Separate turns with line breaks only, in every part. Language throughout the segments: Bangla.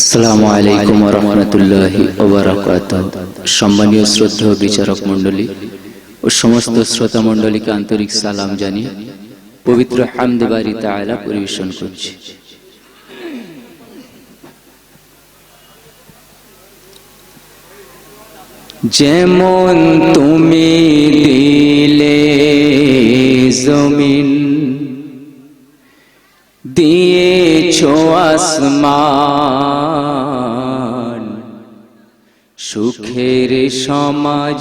আসসালামু আলাইকুম রহমতুল্লাহি ওবরাকাত সম্মানীয় শ্রদ্ধা বিচারক মণ্ডলী ও সমস্ত শ্রোতা মণ্ডলীকে আন্তরিক সালাম জানিয়ে পবিত্র হামদবারি তাআলা পরিবেশন করছি। যেমন তুমি দিলে জমিন দিয়েছ আসমান। সুখের সমাজ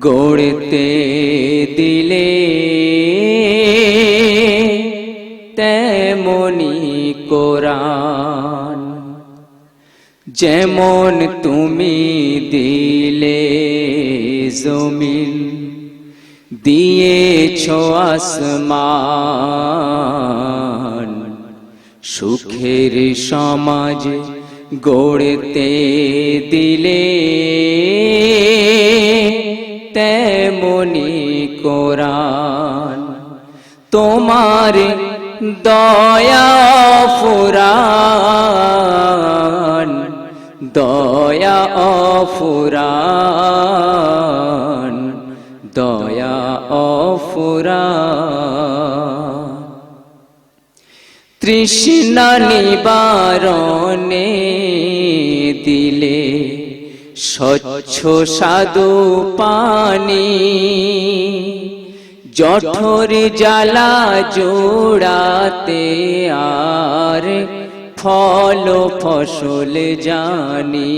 গড়তে দিলে তেমনি কোরআন। যেমন তুমি দিলে জমিন দিয়েছ আসমান। সুখের সমাজ গড়তে দিলে তেমনি কোরআন তোমার দয়া ফুরান দয়া অফুরান দয়া অফুরান তৃষ্ণা নিবারণে দিলে স্বচ্ছ সাধু পানি, জঠর জ্বালা জোড়াতে আর ফল ফসল জানি।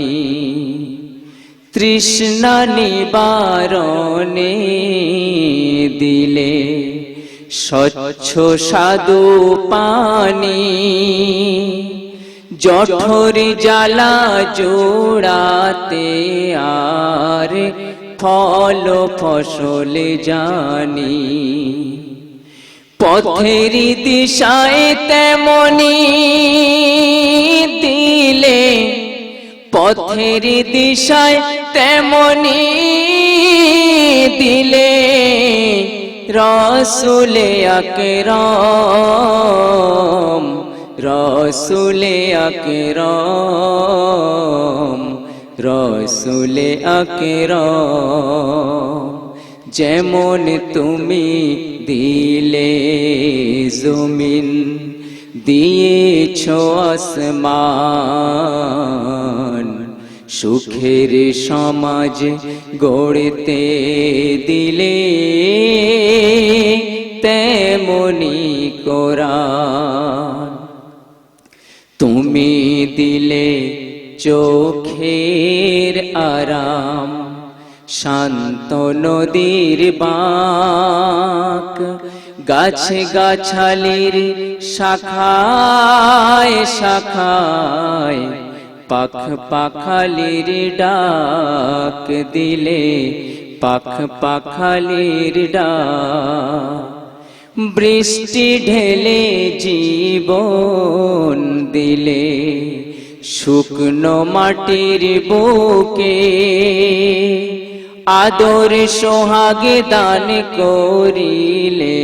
তৃষ্ণা নিবারণে দিলে স্বচ্ছ সাধু পানি, জঠর জ্বালা জোড়াতে আর ফল ফসল জানি। পথের দিশায় তেমনি দিলে, পথের দিশায় তেমনি দিলে। রসুলে আকরম রসুলে আকরম রসুলে আকরম। যেমন তুমি দিলে জমিন দিয়েছ আসমান সুখের সমাজ গড়তে দিলে তেমনি কোরআন তুমি দিলে চোখের আরাম, শান্ত নদীর বাঁক গাছে গাছালির শাখায় শাখায় পাখ পাখালির ডাক দিলে, পাখ পাখালির ডাক বৃষ্টি ঢেলে জীবন দিলে, শুকনো মাটির বুকে আদর সোহাগে দান করিলে,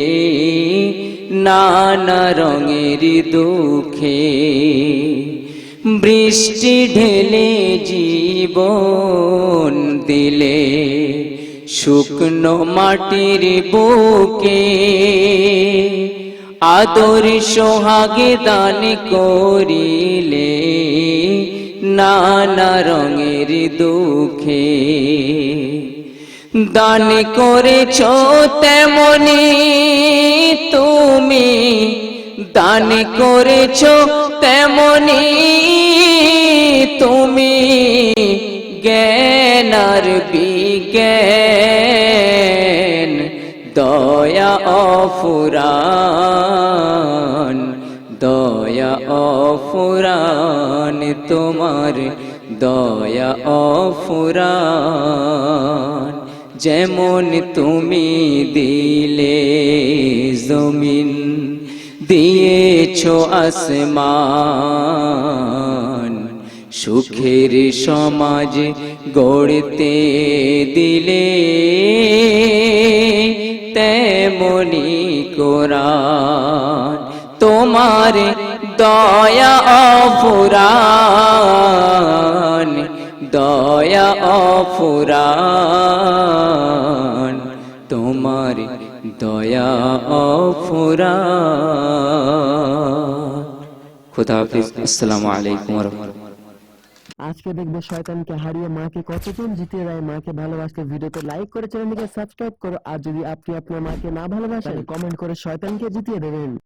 নানা রঙের দুঃখে বৃষ্টি ঢেলে জীবন দিলে, শুকনো মাটির বুকে আদর সোহাগে দান করিলে, নানা রঙের দুঃখে দান করেছ তেমনি তুমি। দান করেছ তেমনি তুমি জ্ঞানার বিজ্ঞান, দয়া অফুরান দয়া অফুরান, তোমার দয়া অফুরান, যেমন তুমি দিলে জমিন দিয়েছ আসমান। সুখের সমাজ গড়তে দিলে তেমনি কোরআন। তোমার দয়া অফুরান দয়া অফুরান। তোমার দয়া অফুরা। খুদা হাফিজ, আসসালামু আলাইকুম
আজকে দেখব শয়তানকে হারিয়ে মাকে কতজন জিতিয়ে দেয়, মাকে ভালোবাসতে ভিডিওতে লাইক করে চ্যানেলটিকে সাবস্ক্রাইব করো, আর যদি আপনি আপনার মাকে না ভালোবাসেন কমেন্ট করে শয়তানকে জিতিয়ে দেবেন।